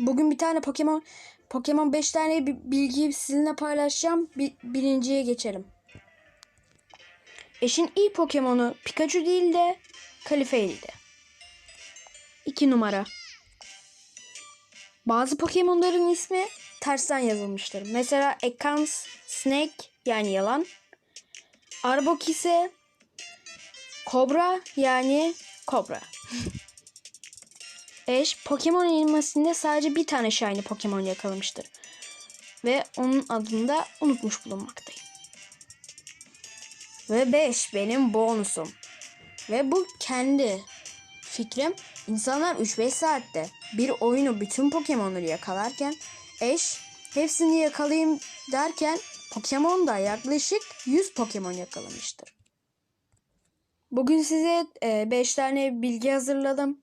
Bugün bir tane Pokemon Pokemon 5 tane bi- bilgiyi sizinle paylaşacağım. Bir, birinciye geçelim. Eşin iyi Pokemon'u Pikachu değil de Kalife'ydi. 2 numara. Bazı Pokemon'ların ismi tersten yazılmıştır. Mesela Ekans Snake yani yalan. Arbok ise Kobra yani kobra. Ash Pokemon animasinde sadece bir tane shiny Pokemon yakalamıştır. Ve onun adını da unutmuş bulunmaktayım. Ve 5 benim bonusum. Ve bu kendi fikrim. İnsanlar 3-5 saatte bir oyunu bütün Pokemon'ları yakalarken Ash hepsini yakalayayım derken Pokemon da yaklaşık 100 Pokemon yakalamıştır. Bugün size 5 tane bilgi hazırladım.